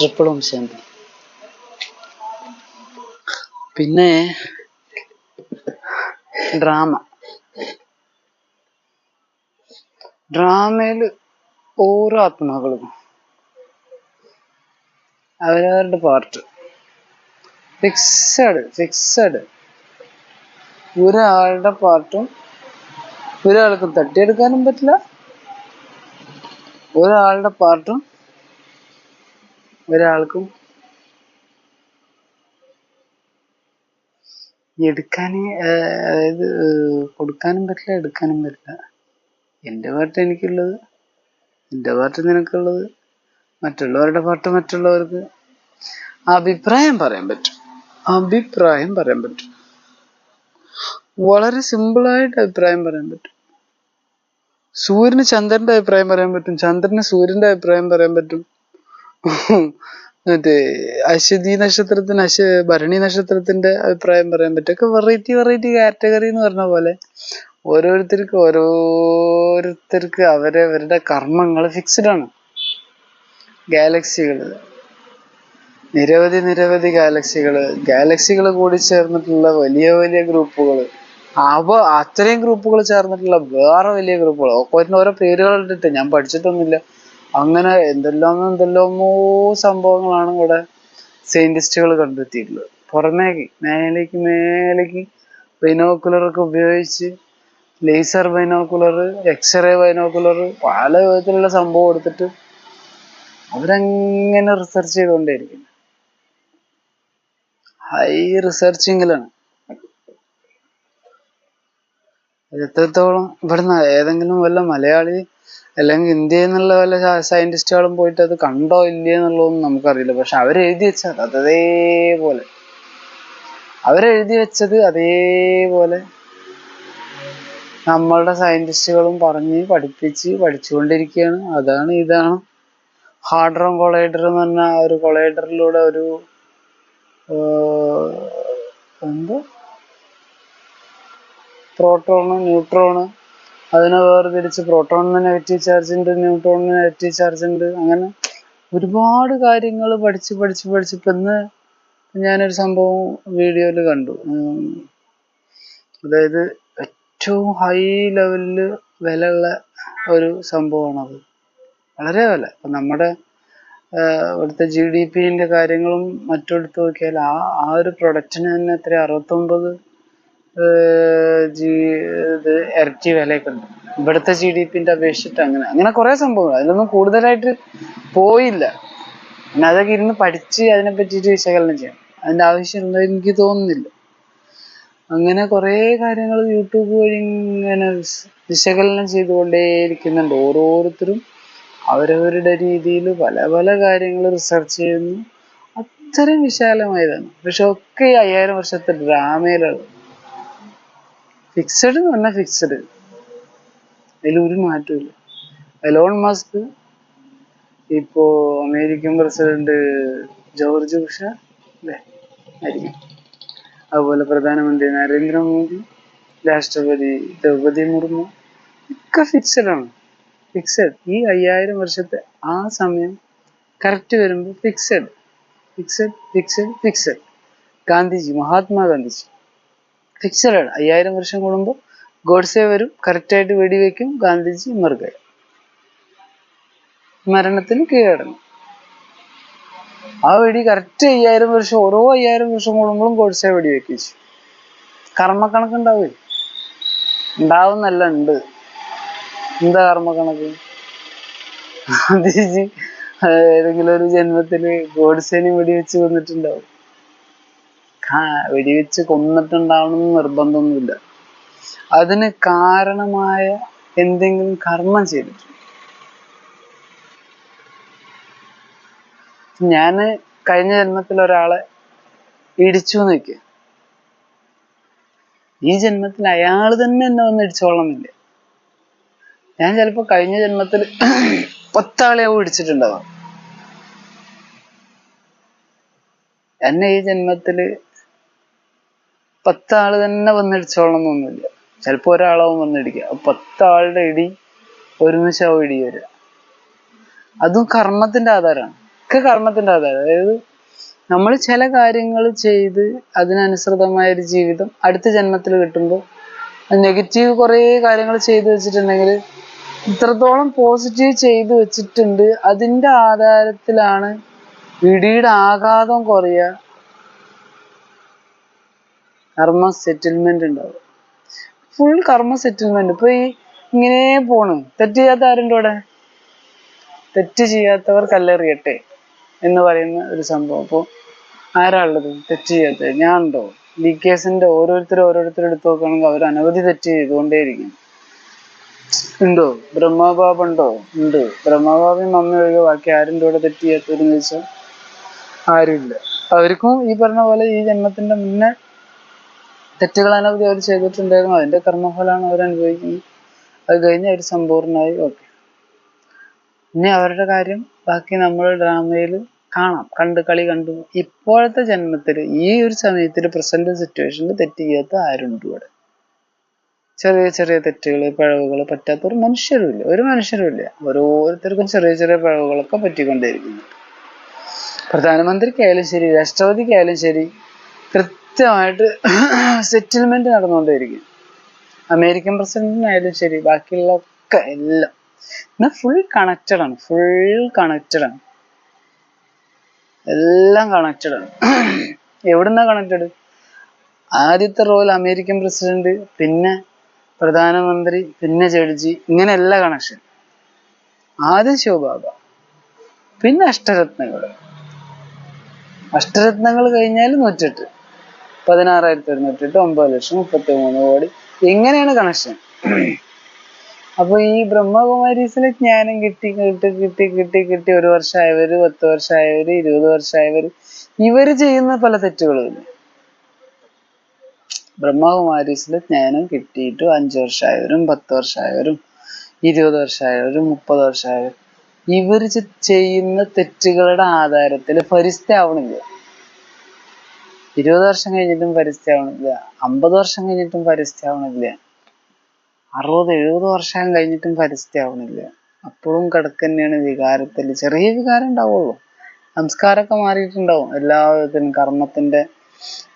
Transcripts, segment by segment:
Triple Om Shanti പിന്നെ drama ഡ്രാമയിൽ ഓരോ ആത്മാക്കളും. അവരവരുടെ പാർട്ട് ഫിക്സഡ് ഫിക്സഡ് ഒരാളുടെ പാർട്ടും ഒരാൾക്ക് തട്ടിയെടുക്കാനും പറ്റില്ല. ഒരാളുടെ പാർട്ടും ഒരാൾക്കും എടുക്കാൻ അതായത് കൊടുക്കാനും പറ്റില്ല എടുക്കാനും പറ്റില്ല. എന്റെ പാട്ട് എനിക്കുള്ളത് എന്റെ പാട്ട് നിനക്കുള്ളത് മറ്റുള്ളവരുടെ പാട്ട് മറ്റുള്ളവർക്ക് അഭിപ്രായം പറയാൻ പറ്റും. അഭിപ്രായം പറയാൻ പറ്റും. വളരെ സിമ്പിളായിട്ട് അഭിപ്രായം പറയാൻ പറ്റും. സൂര്യന് ചന്ദ്രന്റെ അഭിപ്രായം പറയാൻ പറ്റും ചന്ദ്രന് സൂര്യന്റെ അഭിപ്രായം പറയാൻ പറ്റും. മറ്റേ അശ്വതി നക്ഷത്രത്തിന് അശ്വ ഭരണി നക്ഷത്രത്തിന്റെ അഭിപ്രായം പറയാൻ പറ്റും ഒക്കെ വെറൈറ്റി വെറൈറ്റി കാറ്റഗറി എന്ന് പറഞ്ഞ പോലെ. ഓരോരുത്തർക്ക് ഓരോരുത്തർക്ക് അവരവരുടെ കർമ്മങ്ങൾ ഫിക്സ്ഡ് ആണ്. ഗാലക്സികൾ നിരവധി നിരവധി ഗാലക്സികൾ ഗാലക്സികൾ കൂടി ചേർന്നിട്ടുള്ള വലിയ വലിയ ഗ്രൂപ്പുകൾ അവ അത്രയും ഗ്രൂപ്പുകൾ ചേർന്നിട്ടുള്ള വേറെ വലിയ ഗ്രൂപ്പുകൾ ഓരോ പേരുകൾ ഇട്ടിട്ട് ഞാൻ പഠിച്ചിട്ടൊന്നുമില്ല. അങ്ങനെ എന്തെല്ലാം എന്തെല്ലാമോ സംഭവങ്ങളാണ് ഇവിടെ സയന്റിസ്റ്റുകൾ കണ്ടെത്തിയിട്ടുള്ളത്. പുറമേക്ക് മേലേക്ക് മേലേക്ക് ബൈനോക്കുലറൊക്കെ ഉപയോഗിച്ച് ലേസർ ബൈനോക്കുലർ എക്സ്റേ ബൈനോക്കുലർ പല വിധത്തിലുള്ള സംഭവം എടുത്തിട്ട് അവരങ്ങനെ റിസർച്ച് ചെയ്തുകൊണ്ടേയിരിക്കുന്നു. ഹൈ റിസർച്ചിങ്ങിലാണ് എത്രത്തോളം ഇവിടുന്ന് ഏതെങ്കിലും വല്ല മലയാളി അല്ലെങ്കിൽ ഇന്ത്യയിൽ നിന്നുള്ള വല്ല സയന്റിസ്റ്റുകളും പോയിട്ട് അത് കണ്ടോ ഇല്ലയോ എന്നുള്ളതൊന്നും നമുക്കറിയില്ല. പക്ഷെ അവരെഴുതി വെച്ചത് അത് അതേപോലെ. അവരെഴുതി വെച്ചത് അതേപോലെ. നമ്മളുടെ സയന്റിസ്റ്റുകളും പറഞ്ഞ് പഠിപ്പിച്ച് പഠിച്ചുകൊണ്ടിരിക്കുകയാണ്. അതാണ് ഇതാണ്. ഹാഡ്രോൺ കൊളൈഡർ എന്ന് പറഞ്ഞ ഒരു കൊളൈഡറിലൂടെ ഒരു എന്ത്? Proton neutron. അതിനെ വേർതിരിച്ച് പ്രോട്ടോണിന് നെഗറ്റീവ് ചാർജ് ഉണ്ട് ന്യൂട്രോണിന് നെഗറ്റീവ് ചാർജ് ഉണ്ട്. അങ്ങനെ ഒരുപാട് കാര്യങ്ങൾ പഠിച്ച് പഠിച്ച് പഠിച്ച് ഇപ്പൊ ഇന്ന് ഞാനൊരു സംഭവം വീഡിയോയിൽ കണ്ടു. അതായത് ഏറ്റവും ഹൈ ലെവലിൽ വിലയുള്ള ഒരു സംഭവമാണത്. വളരെ വില. ഇപ്പൊ നമ്മുടെ ഇവിടുത്തെ ജി ഡി കാര്യങ്ങളും മറ്റും എടുത്ത് നോക്കിയാൽ ആ ആ ഒരു പ്രൊഡക്റ്റിന് തന്നെ എത്ര അറുപത്തൊമ്പത് ഇത് ഇരട്ടി വിലയൊക്കെ ഉണ്ട്. ഇവിടുത്തെ ജി ഡി പിന്റെ അപേക്ഷിച്ചിട്ട് അങ്ങനെ. അങ്ങനെ കുറെ സംഭവങ്ങൾ. അതിലൊന്നും കൂടുതലായിട്ട് പോയില്ല. പിന്നെ അതൊക്കെ ഇരുന്ന് പഠിച്ച് അതിനെ പറ്റിയിട്ട് വിശകലനം ചെയ്യണം അതിന്റെ ആവശ്യമുണ്ടോ എനിക്ക് തോന്നുന്നില്ല. അങ്ങനെ കുറെ കാര്യങ്ങൾ യൂട്യൂബ് വഴി ഇങ്ങനെ വിശ- വിശകലനം ചെയ്തുകൊണ്ടേയിരിക്കുന്നുണ്ട്. ഓരോരുത്തരും അവരവരുടെ രീതിയിൽ പല പല കാര്യങ്ങൾ റിസർച്ച് ചെയ്യുന്നു. അത്രയും വിശാലമായതാണ്. പക്ഷെ ഒക്കെ ഈ അയ്യായിരം വർഷത്തെ ഡ്രാമയിലാണ് ഫിക്സഡ് എന്ന് പറഞ്ഞാൽ ഫിക്സഡ് അതിലൊരു മാറ്റമില്ല എലോൺ മസ്ക് ഇപ്പോ അമേരിക്കൻ പ്രസിഡന്റ് ജോർജ് ബുഷ അല്ലേ? ആയിരിക്കും. അതുപോലെ പ്രധാനമന്ത്രി നരേന്ദ്രമോദി രാഷ്ട്രപതി ദ്രൗപദി മുർമു ഒക്കെ ഫിക്സഡ് ആണ്. ഫിക്സഡ് ഈ അയ്യായിരം വർഷത്തെ ആ സമയം കറക്റ്റ് വരുമ്പോൾ fixed fixed fixed fixed Gandhiji Mahatma Gandhiji. Fixed ആണ്. അയ്യായിരം വർഷം കൂടുമ്പോൾ ഗോഡ്സെ വരും കറക്റ്റായിട്ട് വെടിവെക്കും ഗാന്ധിജി മറുകയ മരണത്തിന് കീഴടങ്ങും. ആ വെടി കറക്റ്റ് അയ്യായിരം വർഷം ഓരോ അയ്യായിരം വർഷം കൂടുമ്പോഴും ഗോഡ്സെ വെടിവെക്കിച്ചു കർമ്മക്കണക്ക് ഉണ്ടാവില്ല? ഉണ്ടാവുന്നല്ല ഉണ്ട്. എന്താ കർമ്മക്കണക്ക്? ഗാന്ധിജി ഏതെങ്കിലും ഒരു ജന്മത്തിൽ ഗോഡ്സേനെ വെടിവെച്ച് വന്നിട്ടുണ്ടാവും. വെടിവെച്ച് കൊന്നിട്ടുണ്ടാവണം എന്ന് നിർബന്ധമൊന്നുമില്ല. അതിന് കാരണമായ എന്തെങ്കിലും കർമ്മം ചെയ്തിട്ടുണ്ട്? ഞാൻ കഴിഞ്ഞ ജന്മത്തിൽ ഒരാളെ ഇടിച്ചു എന്ന് വെക്കുക ഈ ജന്മത്തിൽ അയാൾ തന്നെ എന്നെ വന്ന് ഇടിച്ചോളണമെന്നില്ല ഞാൻ ചിലപ്പോ കഴിഞ്ഞ ജന്മത്തിൽ പത്താളെയാവും ഇടിച്ചിട്ടുണ്ടാവാം. എന്നെ ഈ ജന്മത്തിൽ പത്താൾ തന്നെ വന്നിടിച്ചോളണം എന്നൊന്നുമില്ല. ചിലപ്പോ ഒരാളാവും വന്നിടിക്കുക. പത്താളുടെ ഇടി ഒരുമിച്ചാവും ഇടി വരിക. അതും കർമ്മത്തിന്റെ ആധാരമാണ്. ഒക്കെ കർമ്മത്തിന്റെ ആധാരം. അതായത് നമ്മൾ ചില കാര്യങ്ങൾ ചെയ്ത് അതിനനുസൃതമായ ഒരു ജീവിതം അടുത്ത ജന്മത്തിൽ കിട്ടുമ്പോൾ നെഗറ്റീവ് കുറേ കാര്യങ്ങൾ ചെയ്തു വെച്ചിട്ടുണ്ടെങ്കിൽ ഇത്രത്തോളം പോസിറ്റീവ് ചെയ്തു വെച്ചിട്ടുണ്ട്. അതിന്റെ ആധാരത്തിലാണ് ഇടിയുടെ ആഘാതം കുറയുക. കർമ്മ സെറ്റിൽമെന്റ് ഉണ്ടാവും. ഫുൾ കർമ്മ സെറ്റിൽമെന്റ് ഇപ്പൊ ഈ ഇങ്ങനെ പോണ്. തെറ്റ് ചെയ്യാത്ത ആരുണ്ട് ഇവിടെ? തെറ്റ് ചെയ്യാത്തവർ കല്ലെറിയട്ടെ എന്ന് പറയുന്ന ഒരു സംഭവം. അപ്പോൾ ആരാളുള്ളത് തെറ്റ് ചെയ്യാത്തത് ഞാൻ ഉണ്ടോ ഡി കേസിന്റെ ഓരോരുത്തർ ഓരോരുത്തർ എടുത്തു നോക്കുകയാണെങ്കിൽ അവർ അനവധി തെറ്റ് ചെയ്തുകൊണ്ടേയിരിക്കും. ഉണ്ടോ? ബ്രഹ്മബാബ് ഉണ്ടോ? ഉണ്ട്. ബ്രഹ്മബാബയും അമ്മ ഒഴികെ ബാക്കി ആരുണ്ട് ഇവിടെ തെറ്റ് ചെയ്യാത്തവരെന്ന് ചോദിച്ചാൽ ആരുമില്ല. അവർക്കും ഈ പറഞ്ഞ പോലെ ഈ ജന്മത്തിന്റെ മുന്നേ തെറ്റുകൾ അനവധി അവർ ചെയ്തിട്ടുണ്ടായിരുന്നു അതിന്റെ കർമ്മഫലമാണ് അവർ അനുഭവിക്കുന്നത്. അത് കഴിഞ്ഞ് അവർ സമ്പൂർണമായി ഓക്കെ. ഇനി അവരുടെ കാര്യം ബാക്കി നമ്മൾ ഡ്രാമയിൽ കാണാം. കണ്ട് കളി കണ്ടു. ഇപ്പോഴത്തെ ജന്മത്തിൽ ഈ ഒരു സമയത്തിൽ പ്രസന്റ് സിറ്റുവേഷനിൽ തെറ്റ് ചെയ്യാത്ത ആരുണ്ട് ഇവിടെ? ചെറിയ ചെറിയ തെറ്റുകൾ പിഴവുകൾ പറ്റാത്ത ഒരു മനുഷ്യരുമില്ല. ഒരു മനുഷ്യരുമില്ല. ഓരോരുത്തർക്കും ചെറിയ ചെറിയ പിഴവുകളൊക്കെ പറ്റിക്കൊണ്ടേയിരിക്കുന്നു. പ്രധാനമന്ത്രിക്കായാലും ശരി രാഷ്ട്രപതിക്കായാലും ശരി കൃത്യമായിട്ട് സെറ്റിൽമെന്റ് നടന്നുകൊണ്ടേയിരിക്കും അമേരിക്കൻ പ്രസിഡന്റിനായാലും ശരി ബാക്കിയുള്ള ഒക്കെ എല്ലാം. എന്നാൽ ഫുൾ കണക്റ്റഡ് ആണ് ഫുൾ കണക്റ്റഡ് ആണ്. എല്ലാം കണക്റ്റഡ് ആണ്. എവിടുന്നാ കണക്റ്റഡ് ആദ്യത്തെ റോൾ അമേരിക്കൻ പ്രസിഡന്റ് പിന്നെ പ്രധാനമന്ത്രി പിന്നെ ജഡ്ജി ഇങ്ങനെയല്ല കണക്ഷൻ ആദ്യം ശിവബാബ പിന്നെ അഷ്ടരത്നങ്ങൾ അഷ്ടരത്നങ്ങൾ കഴിഞ്ഞാൽ നൂറ്റെട്ട് പതിനാറായിരത്തി ഒരുന്നൂറ്റി എട്ട് ഒമ്പത് ലക്ഷം മുപ്പത്തി മൂന്ന് കോടി. എങ്ങനെയാണ് കണക്ഷൻ അപ്പൊ ഈ ബ്രഹ്മകുമാരീസിലെ ജ്ഞാനം കിട്ടി കിട്ടി കിട്ടി കിട്ടി കിട്ടി. ഒരു വർഷമായവര് പത്ത് വർഷമായവര് ഇരുപത് വർഷമായവര്. ഇവർ ചെയ്യുന്ന പല തെറ്റുകളും ഇല്ലേ? ബ്രഹ്മകുമാരീസിലെ ജ്ഞാനം കിട്ടിയിട്ട് അഞ്ചു വർഷമായവരും പത്ത് വർഷമായവരും ഇരുപത് വർഷമായവരും മുപ്പത് വർഷമായവരും. ഇവർ ചെയ്യുന്ന തെറ്റുകളുടെ ആധാരത്തിൽ പരിസ്ഥിതിയാവണില്ല ഇരുപത് വർഷം കഴിഞ്ഞിട്ടും പരിസ്ഥിതി ആവണില്ല അമ്പത് വർഷം കഴിഞ്ഞിട്ടും പരിസ്ഥിതി ആവണില്ല അറുപത് എഴുപത് വർഷം കഴിഞ്ഞിട്ടും പരിസ്ഥിതി ആവണില്ല അപ്പോഴും കിടക്ക് തന്നെയാണ് വികാരത്തിൽ. ചെറിയ വികാരം ഉണ്ടാവുള്ളൂ. സംസ്കാരമൊക്കെ മാറിയിട്ടുണ്ടാവും. എല്ലാ വിധത്തിലും കർമ്മത്തിന്റെ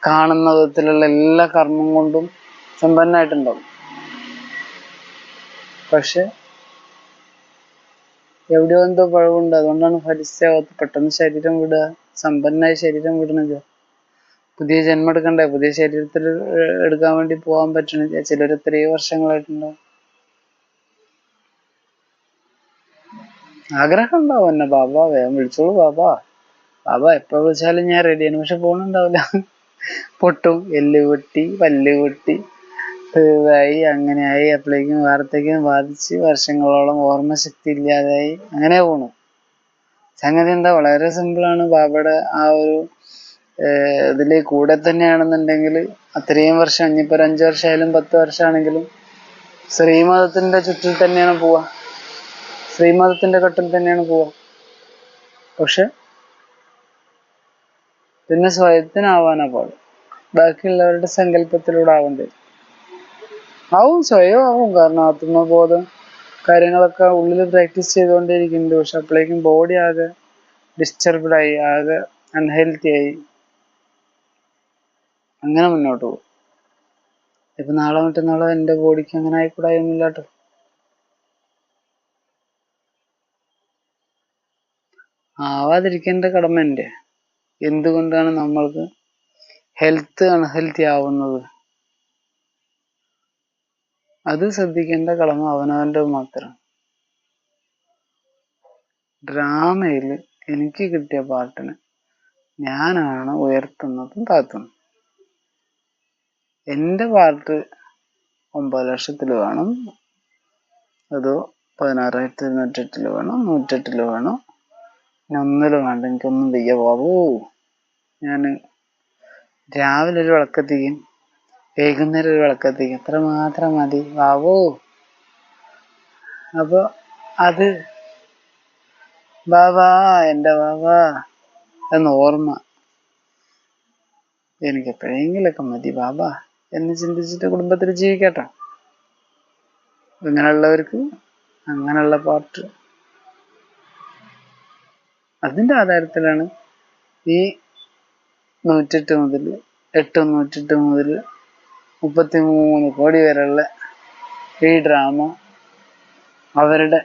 കാണുന്ന വിധത്തിലുള്ള എല്ലാ കർമ്മം കൊണ്ടും സമ്പന്നായിട്ടുണ്ടാവും പക്ഷെ എവിടെയോ എന്തോ പഴവുണ്ട്. അതുകൊണ്ടാണ് ഫലിസ്യാവത്ത് പെട്ടെന്ന് ശരീരം വിടുക സമ്പന്നായ ശരീരം വിടണത്. പുതിയ ജന്മം എടുക്കണ്ടേ? പുതിയ ശരീരത്തിൽ എടുക്കാൻ വേണ്ടി പോകാൻ പറ്റണില്ല ചിലർ എത്രയോ വർഷങ്ങളായിട്ടുണ്ടാവും ആഗ്രഹം ഉണ്ടാവും എന്നെ. ബാബ വേഗം വിളിച്ചോളൂ ബാബ. ബാബ എപ്പോ വിളിച്ചാലും ഞാൻ റെഡിയാണ് പക്ഷെ പോണുണ്ടാവില്ല പൊട്ടും. എല്ല് പൊട്ടി പല്ല് പൊട്ടി. ഇതായി അങ്ങനെയായി അപ്പോഴേക്കും വാർദ്ധക്യം ബാധിച്ച് വർഷങ്ങളോളം ഓർമ്മശക്തി ഇല്ലാതായി. അങ്ങനെ പോണു. സംഗതി എന്താ? വളരെ സിമ്പിളാണ് ബാബയുടെ ആ ഒരു ഇതിൽ കൂടെ തന്നെയാണെന്നുണ്ടെങ്കിൽ അത്രയും വർഷം ഇനിയിപ്പോൾ ഒരു അഞ്ചു വർഷമായാലും പത്ത് വർഷമാണെങ്കിലും ശ്രീമതത്തിന്റെ ചുറ്റിൽ തന്നെയാണ് പോവാ. ശ്രീമതത്തിന്റെ കട്ടിൽ തന്നെയാണ് പോവാ. പക്ഷെ പിന്നെ സ്വയത്തിനാവാനാ പാട്. ബാക്കിയുള്ളവരുടെ സങ്കല്പത്തിലൂടെ ആവണ്ടേ. ആവും സ്വയം ആവും. കാരണം ആത്മബോധം കാര്യങ്ങളൊക്കെ ഉള്ളിൽ പ്രാക്ടീസ് ചെയ്തുകൊണ്ടേയിരിക്കുന്നുണ്ട് പക്ഷെ അപ്പോഴേക്കും ബോഡി ആകെ ഡിസ്റ്റർബ്ഡ് ആയി ആകെ അൺഹെൽത്തി ആയി. അങ്ങനെ മുന്നോട്ട് പോകും. ഇപ്പൊ നാളെ മറ്റന്നാളെ എന്റെ ബോഡിക്ക് അങ്ങനെ ആയിക്കൂടായൊന്നുമില്ല കേട്ടോ ആവാതിരിക്കേണ്ട കടമ എന്റെ. എന്തുകൊണ്ടാണ് നമ്മൾക്ക് ഹെൽത്ത് അൺഹെൽത്തി ആവുന്നത്? അത് ശ്രദ്ധിക്കേണ്ട കടമ അവനവന്റെ മാത്രം ഡ്രാമയിൽ എനിക്ക് കിട്ടിയ പാട്ടിന് ഞാനാണ് ഉയർത്തുന്നതും താത്തുന്നതും എന്റെ പാട്ട് ഒമ്പത് ലക്ഷത്തിൽ വേണം. അതോ പതിനാറായിരത്തി ഇരുന്നൂറ്റെട്ടിൽ വേണം നൂറ്റെട്ടിൽ വേണം. ഇനി ഒന്നിലും വേണ്ട എനിക്കൊന്നും വയ്യ ബാബു. ഞാൻ രാവിലെ ഒരു വിളക്കെത്തിക്കും വൈകുന്നേരം ഒരു വിളക്കെത്തിക്കും. അത്ര മാത്രം മതി ബാബു. അപ്പോൾ അത് ബാബാ എന്റെ ബാബാ എന്ന് ഓർമ്മ. എനിക്ക് എപ്പോഴെങ്കിലൊക്കെ മതി ബാബ. എന്ന് ചിന്തിച്ചിട്ട് കുടുംബത്തിൽ ജീവിക്കട്ടെ. ഇങ്ങനെയുള്ളവർക്ക് അങ്ങനെയുള്ള പാർട്ട് അതിന്റെ ആധാരത്തിലാണ് ഈ നൂറ്റെട്ട് മുതൽ എട്ട് നൂറ്റെട്ട് മുതൽ മുപ്പത്തി മൂന്ന് കോടി വരെയുള്ള ഈ ഡ്രാമ അവരുടെ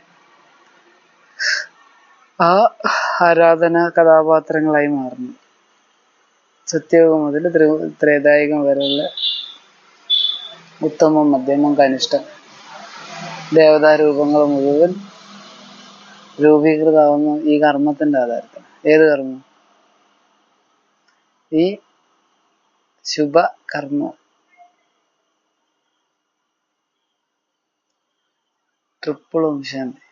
ആ ആരാധന കഥാപാത്രങ്ങളായി മാറുന്നു. സത്യയോഗം മുതൽ ത്രേ- ത്രേതായുഗം വരെയുള്ള ഉത്തമം മധ്യമം കനിഷ്ഠം ദേവതാരൂപങ്ങൾ മുഴുവൻ രൂപീകൃതാവുന്ന ഈ കർമ്മത്തിന്റെ ആധാരത്തിൽ. ഏത് കർമ്മം? ഈ ശുഭ കർമ്മം ട്രിപ്പിളും ശാന്തി